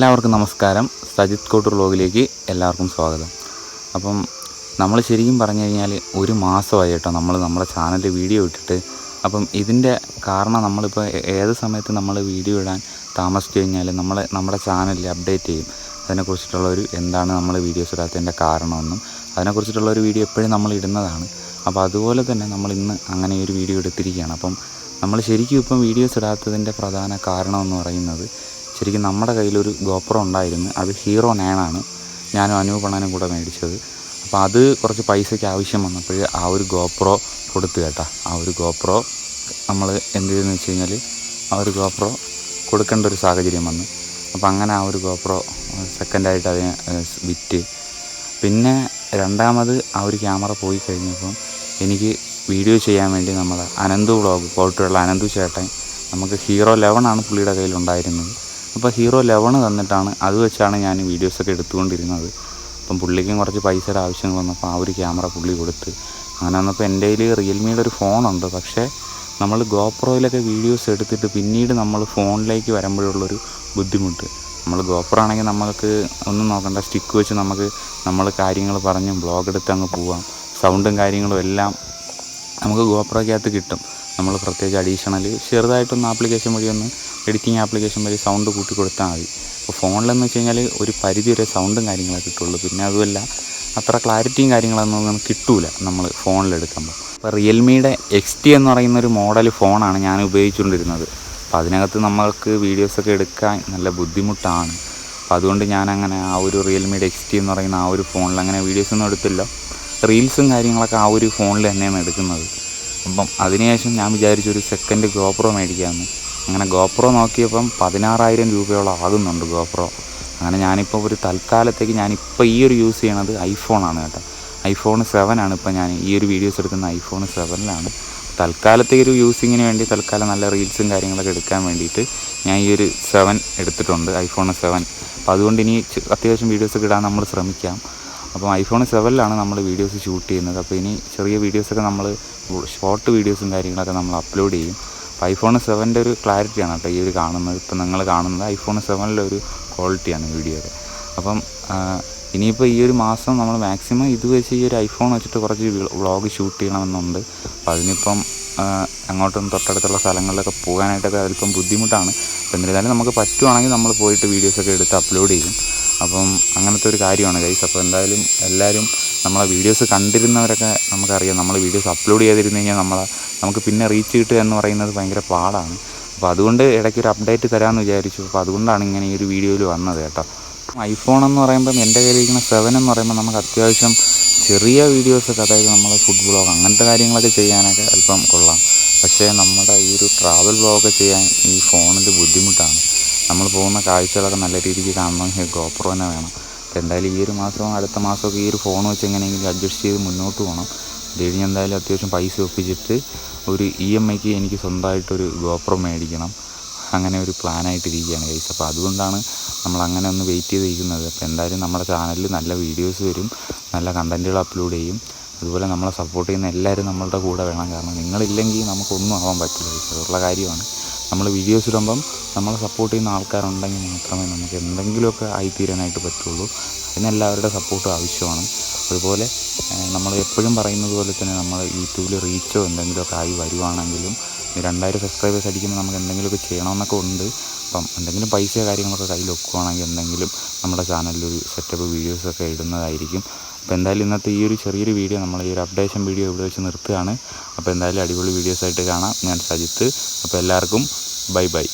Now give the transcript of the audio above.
എല്ലാവർക്കും നമസ്കാരം. സജിത് കോട്ടൂർ വ്ലോഗിലേക്ക് എല്ലാവർക്കും സ്വാഗതം. അപ്പം നമ്മൾ ശരിക്കും പറഞ്ഞു കഴിഞ്ഞാൽ ഒരു മാസമായി കേട്ടോ നമ്മൾ നമ്മുടെ ചാനലിൽ വീഡിയോ ഇട്ടിട്ട്. അപ്പം ഇതിന്റെ കാരണം നമ്മളിപ്പോൾ ഏത് സമയത്ത് നമ്മൾ വീഡിയോ ഇടാൻ താമസിച്ചു കഴിഞ്ഞാൽ നമ്മൾ നമ്മുടെ ചാനലിൽ അപ്ഡേറ്റ് ചെയ്യും. അതിനെക്കുറിച്ചിട്ടുള്ള ഒരു എന്താണ് നമ്മൾ വീഡിയോസ് ഇടാത്തതിന്റെ കാരണമെന്നും അതിനെക്കുറിച്ചിട്ടുള്ള ഒരു വീഡിയോ എപ്പോഴും നമ്മൾ ഇടുന്നതാണ്. അപ്പോൾ അതുപോലെ തന്നെ നമ്മൾ ഇന്ന് അങ്ങനെ ഒരു വീഡിയോ എടുത്തിരിക്കുകയാണ്. അപ്പം നമ്മൾ ശരിക്കും ഇപ്പം വീഡിയോസ് ഇടാത്തതിന്റെ പ്രധാന കാരണം എന്ന് പറയുന്നത് ശരിക്കും നമ്മുടെ കയ്യിലൊരു ഗോപ്രോ ഉണ്ടായിരുന്നു. അത് ഹീറോ നയനാണ്. ഞാനും അനുപണനും കൂടെ മേടിച്ചത്. അപ്പോൾ അത് കുറച്ച് പൈസയ്ക്ക് ആവശ്യം വന്നപ്പോൾ ആ ഒരു ഗോപ്രോ കൊടുത്തു കേട്ടോ. ആ ഒരു ഗോപ്രോ നമ്മൾ എന്ത് ചെയ്തെന്ന് വെച്ച് കഴിഞ്ഞാൽ ആ ഒരു ഗോപ്രോ കൊടുക്കേണ്ട ഒരു സാഹചര്യം വന്നു. അപ്പോൾ അങ്ങനെ ആ ഒരു ഗോപ്രോ സെക്കൻഡായിട്ട് അതിനെ വിറ്റ്. പിന്നെ രണ്ടാമത് ആ ഒരു ക്യാമറ പോയി കഴിഞ്ഞപ്പം എനിക്ക് വീഡിയോ ചെയ്യാൻ വേണ്ടി നമ്മൾ അനന്തു വ്ളോഗ് പോയിട്ടുള്ള അനന്തു ചേട്ടൻ നമുക്ക് ഹീറോ ലെവൻ ആണ് പുള്ളിയുടെ കയ്യിലുണ്ടായിരുന്നത് അപ്പോൾ ഹീറോ ലെവണ് തന്നിട്ടാണ്. അത് വെച്ചാണ് ഞാൻ വീഡിയോസൊക്കെ എടുത്തുകൊണ്ടിരുന്നത്. അപ്പം പുള്ളിക്കും കുറച്ച് പൈസയുടെ ആവശ്യങ്ങൾ വന്നപ്പോൾ ആ ഒരു ക്യാമറ പുള്ളി കൊടുത്ത്. അങ്ങനെ വന്നപ്പോൾ എന്റെ കയ്യിൽ റിയൽമിയുടെ ഒരു ഫോണുണ്ട് പക്ഷേ നമ്മൾ ഗോപ്രോയിലൊക്കെ വീഡിയോസ് എടുത്തിട്ട് പിന്നീട് നമ്മൾ ഫോണിലേക്ക് വരുമ്പോഴുള്ളൊരു ബുദ്ധിമുട്ട്. നമ്മൾ ഗോപ്രോ ആണെങ്കിൽ നമുക്ക് ഒന്നും നോക്കണ്ട. സ്റ്റിക്ക് വെച്ച് നമുക്ക് നമ്മൾ കാര്യങ്ങൾ പറഞ്ഞും ബ്ലോഗ് എടുത്ത് അങ്ങ് പോവാം. സൗണ്ടും കാര്യങ്ങളും എല്ലാം നമുക്ക് ഗോപ്രോയ്ക്കകത്ത് കിട്ടും. നമ്മൾ പ്രത്യേകിച്ച് അഡീഷണൽ ചെറുതായിട്ടൊന്ന് ആപ്ലിക്കേഷൻ വഴി ഒന്ന് എഡിറ്റിംഗ് ആപ്ലിക്കേഷൻ വഴി സൗണ്ട് കൂട്ടി കൊടുത്താൽ മതി. അപ്പോൾ ഫോണിലെന്ന് വെച്ച് കഴിഞ്ഞാൽ ഒരു പരിധി വരെ സൗണ്ടും കാര്യങ്ങളൊക്കെ കിട്ടുള്ളൂ. പിന്നെ അതുമല്ല അത്ര ക്ലാരിറ്റിയും കാര്യങ്ങളൊന്നും കിട്ടൂല നമ്മൾ ഫോണിലെടുക്കുമ്പോൾ അപ്പോൾ റിയൽമിയുടെ എക്സ് ടി എന്ന് പറയുന്ന ഒരു മോഡൽ ഫോണാണ് ഞാൻ ഉപയോഗിച്ചുകൊണ്ടിരുന്നത്. അപ്പോൾ അതിനകത്ത് നമ്മൾക്ക് വീഡിയോസൊക്കെ എടുക്കാൻ നല്ല ബുദ്ധിമുട്ടാണ്. അപ്പോൾ അതുകൊണ്ട് ഞാൻ അങ്ങനെ ആ ഒരു റിയൽമിയുടെ എക്സ് ടി എന്ന് പറയുന്ന ആ ഒരു ഫോണിൽ അങ്ങനെ വീഡിയോസൊന്നും എടുത്തില്ല. റീൽസും കാര്യങ്ങളൊക്കെ ആ ഒരു ഫോണിൽ തന്നെയാണ് എടുക്കുന്നത്. അപ്പം അതിനുശേഷം ഞാൻ വിചാരിച്ചൊരു സെക്കൻഡ് ഗോപ്രോ മേടിക്കാമെന്ന് അങ്ങനെ ഗോപ്രോ നോക്കിയപ്പം പതിനാറായിരം രൂപയോളം ആകുന്നുണ്ട് ഗോപ്രോ. അങ്ങനെ ഞാനിപ്പോൾ ഒരു തൽക്കാലത്തേക്ക് ഞാനിപ്പോൾ ഈ ഒരു യൂസ് ചെയ്യണത് ഐഫോണാണ് കേട്ടോ. ഐഫോൺ സെവൻ ആണ് ഇപ്പോൾ ഞാൻ ഈ ഒരു വീഡിയോസ് എടുക്കുന്ന ഐഫോൺ സെവനിലാണ്. തൽക്കാലത്തേക്ക് ഒരു യൂസിങ്ങിന് വേണ്ടി തൽക്കാലം നല്ല റീൽസും കാര്യങ്ങളൊക്കെ എടുക്കാൻ വേണ്ടിയിട്ട് ഞാൻ ഈ ഒരു സെവൻ എടുത്തിട്ടുണ്ട് ഐഫോൺ സെവൻ. അപ്പോൾ അതുകൊണ്ട് ഇനി അത്യാവശ്യം വീഡിയോസൊക്കെ ഇടാൻ നമ്മൾ ശ്രമിക്കാം. അപ്പം ഐഫോൺ സെവനിലാണ് നമ്മൾ വീഡിയോസ് ഷൂട്ട് ചെയ്യുന്നത്. അപ്പോൾ ഇനി ചെറിയ വീഡിയോസൊക്കെ നമ്മൾ ഷോർട്ട് വീഡിയോസും കാര്യങ്ങളൊക്കെ നമ്മൾ അപ്ലോഡ് ചെയ്യും. അപ്പോൾ ഐഫോൺ സെവന്റെ ഒരു ക്ലാരിറ്റിയാണ് കേട്ടോ ഈ ഒരു കാണുന്നത്. ഇപ്പം നിങ്ങൾ കാണുന്നത് ഐഫോൺ സെവനിലെ ഒരു ക്വാളിറ്റിയാണ് വീഡിയോയുടെ അപ്പം ഇനിയിപ്പോൾ ഈ ഒരു മാസം നമ്മൾ മാക്സിമം ഇത് വെച്ച് ഈ ഒരു ഐഫോൺ വെച്ചിട്ട് കുറച്ച് വ്ളോഗ് ഷൂട്ട് ചെയ്യണമെന്നുണ്ട്. അപ്പോൾ അതിനിപ്പം അങ്ങോട്ടും തൊട്ടടുത്തുള്ള സ്ഥലങ്ങളിലൊക്കെ പോകാനായിട്ടൊക്കെ അല്പം ബുദ്ധിമുട്ടാണ്. അപ്പോൾ എന്നിരുന്നാലും നമുക്ക് പറ്റുവാണെങ്കിൽ നമ്മൾ പോയിട്ട് വീഡിയോസൊക്കെ എടുത്ത് അപ്ലോഡ് ചെയ്യും. അപ്പം അങ്ങനത്തെ ഒരു കാര്യമാണ് ഗൈസ് അപ്പോൾ എന്തായാലും എല്ലാവരും നമ്മളെ വീഡിയോസ് കണ്ടിരുന്നവരൊക്കെ നമുക്കറിയാം. നമ്മൾ വീഡിയോസ് അപ്ലോഡ് ചെയ്തിരുന്നു കഴിഞ്ഞാൽ നമ്മളെ നമുക്ക് പിന്നെ റീച്ച് കിട്ടുക എന്ന് പറയുന്നത് ഭയങ്കര പാടാണ്. അപ്പോൾ അതുകൊണ്ട് ഇടയ്ക്ക് ഒരു അപ്ഡേറ്റ് തരാമെന്ന് വിചാരിച്ചു. അപ്പോൾ അതുകൊണ്ടാണ് ഇങ്ങനെ ഈ ഒരു വീഡിയോയിൽ വന്നത് കേട്ടോ. ഐഫോൺ എന്ന് പറയുമ്പം എന്റെ കയ്യിലിരിക്കുന്ന സെവൻ എന്ന് പറയുമ്പോൾ നമുക്ക് അത്യാവശ്യം ചെറിയ വീഡിയോസൊക്കെ അതായത് നമ്മൾ ഫുഡ് ബ്ലോഗ് അങ്ങനത്തെ കാര്യങ്ങളൊക്കെ ചെയ്യാനൊക്കെ അല്പം കൊള്ളാം. പക്ഷേ നമ്മുടെ ഈ ഒരു ട്രാവൽ ബ്ലോഗ് ചെയ്യാൻ ഈ ഫോണിൽ ബുദ്ധിമുട്ടാണ്. നമ്മൾ പോകുന്ന കാഴ്ചകളൊക്കെ നല്ല രീതിക്ക് കാണണമെങ്കിൽ ഗോപ്രോ തന്നെ വേണം. അപ്പോൾ എന്തായാലും ഈ ഒരു മാസം അടുത്ത മാസമൊക്കെ ഈ ഒരു ഫോൺ വെച്ച് എങ്ങനെയെങ്കിലും അഡ്ജസ്റ്റ് ചെയ്ത് മുന്നോട്ട് പോകണം. അത് കഴിഞ്ഞ് എന്തായാലും അത്യാവശ്യം പൈസ ഒപ്പിച്ചിട്ട് ഒരു ഇ എം ഐക്ക് എനിക്ക് സ്വന്തമായിട്ടൊരു ഗോപ്രോ മേടിക്കണം. അങ്ങനെ ഒരു പ്ലാനായിട്ടിരിക്കുകയാണ് ഗൈസ് അപ്പോൾ അതുകൊണ്ടാണ് നമ്മൾ അങ്ങനെ ഒന്ന് വെയിറ്റ് ചെയ്തിരിക്കുന്നത്. അപ്പോൾ എന്തായാലും നമ്മുടെ ചാനലിൽ നല്ല വീഡിയോസ് വരും നല്ല കണ്ടന്റുകൾ അപ്ലോഡ് ചെയ്യും. അതുപോലെ നമ്മളെ സപ്പോർട്ട് ചെയ്യുന്ന എല്ലാവരും നമ്മളുടെ കൂടെ വേണം. കാരണം നിങ്ങളില്ലെങ്കിൽ നമുക്കൊന്നും ആവാൻ പറ്റില്ല അതുള്ള കാര്യമാണ്. നമ്മൾ വീഡിയോസ് ഇടുമ്പം നമ്മളെ സപ്പോർട്ട് ചെയ്യുന്ന ആൾക്കാരുണ്ടെങ്കിൽ മാത്രമേ നമുക്ക് എന്തെങ്കിലുമൊക്കെ ആയിത്തീരാനായിട്ട് പറ്റുള്ളൂ. അതിനെല്ലാവരുടെ സപ്പോർട്ടും ആവശ്യമാണ്. അതുപോലെ നമ്മൾ എപ്പോഴും പറയുന്നത് പോലെ തന്നെ നമ്മൾ യൂട്യൂബിൽ റീച്ചോ എന്തെങ്കിലുമൊക്കെ ആയി വരുവാണെങ്കിലും രണ്ടായിരം സബ്സ്ക്രൈബേഴ്സ് അടിക്കുമ്പോൾ നമുക്ക് എന്തെങ്കിലുമൊക്കെ ചെയ്യണമെന്നൊക്കെ ഉണ്ട്. അപ്പം എന്തെങ്കിലും പൈസ കാര്യങ്ങളൊക്കെ കയ്യിൽ വെക്കുവാണെങ്കിൽ എന്തെങ്കിലും നമ്മുടെ ചാനലിൽ ഒരു സെറ്റപ്പ് വീഡിയോസൊക്കെ ഇടുന്നതായിരിക്കും. അപ്പോൾ എന്തായാലും ഇന്നത്തെ ഈ ഒരു ചെറിയൊരു വീഡിയോ നമ്മൾ ഈ ഒരു അപ്ഡേഷൻ വീഡിയോ ഇവിടെ വെച്ച് നിർത്തുകയാണ്. അപ്പോൾ എന്തായാലും അടിപൊളി വീഡിയോസായിട്ട് കാണാം. ഞാൻ സജിത്ത്. അപ്പോൾ എല്ലാവർക്കും ബൈ ബൈ.